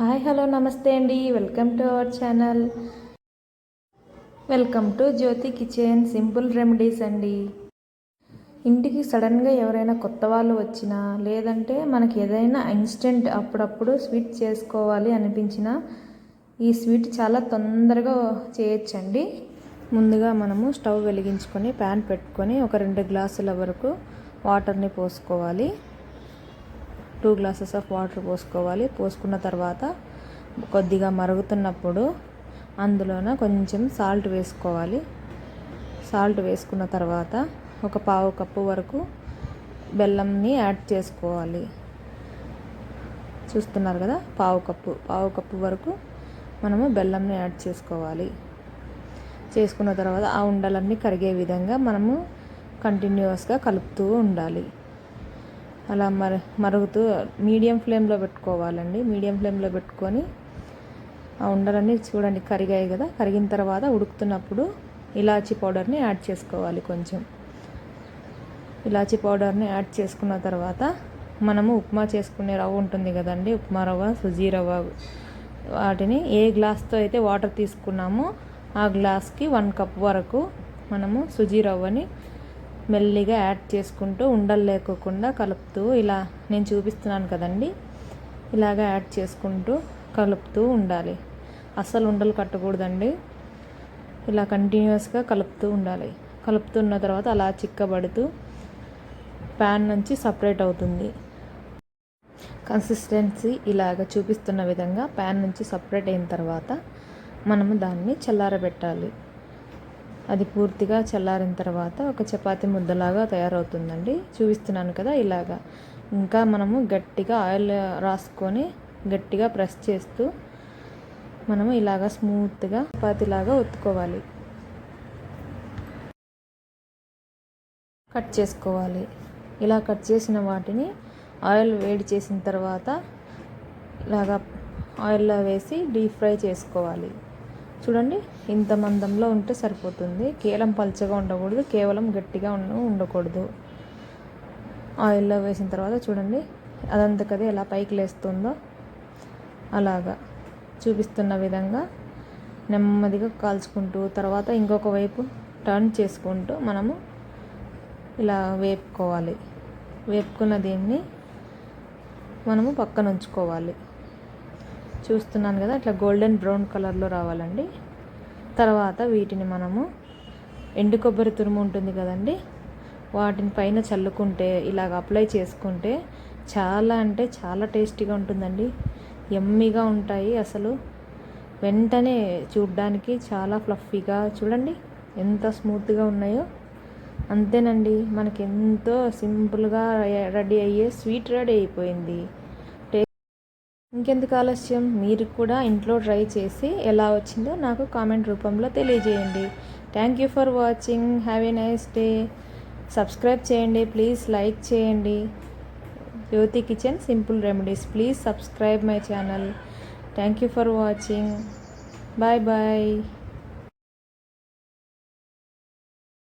Hi hello నమస్తే అండి. Welcome to our channel welcome to Jyothi kitchen simple remedies అండి. ఇంటికి సడన్గా ఎవరైనా కొత్త వాళ్ళు వచ్చినా లేదంటే మనకి ఏదైనా ఇన్స్టెంట్ అప్పుడప్పుడు స్వీట్ చేసుకోవాలి అనిపించినా ఈ స్వీట్ చాలా తొందరగా చేయొచ్చండి. ముందుగా మనము స్టవ్ వెలిగించుకొని ప్యాన్ పెట్టుకొని ఒక రెండు గ్లాసుల వరకు వాటర్ని పోసుకోవాలి. టూ గ్లాసెస్ ఆఫ్ వాటర్ పోసుకోవాలి. పోసుకున్న తర్వాత కొద్దిగా మరుగుతున్నప్పుడు అందులోన కొంచెం సాల్ట్ వేసుకోవాలి. సాల్ట్ వేసుకున్న తర్వాత ఒక పావు కప్పు వరకు బెల్లంని యాడ్ చేసుకోవాలి. చూస్తున్నారు కదా? పావు కప్పు. పావు కప్పు వరకు మనము బెల్లంని యాడ్ చేసుకోవాలి. చేసుకున్న తర్వాత ఆ ఉండలన్నీ కరిగే విధంగా మనము కంటిన్యూస్గా కలుపుతూ ఉండాలి. అలా మర మరుగుతూ మీడియం ఫ్లేమ్లో పెట్టుకోవాలండి. మీడియం ఫ్లేమ్లో పెట్టుకొని ఆ ఉండలన్నీ చూడండి కరిగాయి కదా. కరిగిన తర్వాత ఉడుకుతున్నప్పుడు ఇలాచీ పౌడర్ని యాడ్ చేసుకోవాలి కొంచెం. ఇలాచీ పౌడర్ని యాడ్ చేసుకున్న తర్వాత మనము ఉప్మా చేసుకునే రవ్వ ఉంటుంది కదండి. ఉప్మా రవ్వ సుజీ రవ్వ వాటిని ఏ గ్లాస్తో అయితే వాటర్ తీసుకున్నామో ఆ గ్లాస్కి వన్ కప్ వరకు మనము సుజీ రవ్వని మెల్లిగా యాడ్ చేసుకుంటూ ఉండలు లేకోకుండా కలుపుతూ ఇలా నేను చూపిస్తున్నాను కదండి. ఇలాగ యాడ్ చేసుకుంటూ కలుపుతూ ఉండాలి. అస్సలు ఉండలు కట్టకూడదండి. ఇలా కంటిన్యూస్గా కలుపుతూ ఉండాలి. కలుపుతున్న తర్వాత అలా చిక్కబడుతూ ప్యాన్ నుంచి సపరేట్ అవుతుంది. కన్సిస్టెన్సీ ఇలాగ చూపిస్తున్న విధంగా ప్యాన్ నుంచి సపరేట్ అయిన తర్వాత మనము దాన్ని చల్లారబెట్టాలి. అది పూర్తిగా చల్లారిన తర్వాత ఒక చపాతి ముద్దలాగా తయారవుతుందండి. చూపిస్తున్నాను కదా ఇలాగా. ఇంకా మనము గట్టిగా ఆయిల్ రాసుకొని గట్టిగా ప్రెస్ చేస్తూ మనము ఇలాగా స్మూత్గా చపాతీలాగా ఒత్తుకోవాలి. కట్ చేసుకోవాలి. ఇలా కట్ చేసిన వాటిని ఆయిల్ వేడి చేసిన తర్వాత ఇలాగా ఆయిల్లో వేసి డీప్ ఫ్రై చేసుకోవాలి. చూడండి ఇంత మందంలో ఉంటే సరిపోతుంది. కేవలం పల్చగా ఉండకూడదు కేవలం గట్టిగా ఉండ ఉండకూడదు. ఆయిల్లో వేసిన తర్వాత చూడండి అదంతకదే ఎలా పైకి లేస్తుందో. అలాగా చూపిస్తున్న విధంగా నెమ్మదిగా కాల్చుకుంటూ తర్వాత ఇంకొక వైపు టర్న్ చేసుకుంటూ మనము ఇలా వేపుకోవాలి. వేపుకున్న దీన్ని మనము పక్కన ఉంచుకోవాలి. చూస్తున్నాను కదా అట్లా గోల్డెన్ బ్రౌన్ కలర్లో రావాలండి. తర్వాత వీటిని మనము ఎండు కొబ్బరి తురుము ఉంటుంది కదండి వాటిని పైన చల్లుకుంటే ఇలాగ అప్లై చేసుకుంటే చాలా అంటే చాలా టేస్టీగా ఉంటుందండి. ఎమ్మీగా ఉంటాయి అసలు. వెంటనే చూడ్డానికి చాలా ఫ్లఫీగా చూడండి ఎంత స్మూత్గా ఉన్నాయో. అంతేనండి మనకి ఎంతో సింపుల్గా రెడీ అయ్యే స్వీట్ రెడీ అయిపోయింది. ఇంకెందుకు ఆలస్యం? మీరు కూడా ఇంట్లో ట్రై చేసి ఎలా వచ్చిందో నాకు కామెంట్ రూపంలో తెలియజేయండి. Thank you for watching have a nice day subscribe చేయండి. ప్లీజ్ లైక్ చేయండి. Jyothi kitchen simple remedies please subscribe my channel thank you for watching bye bye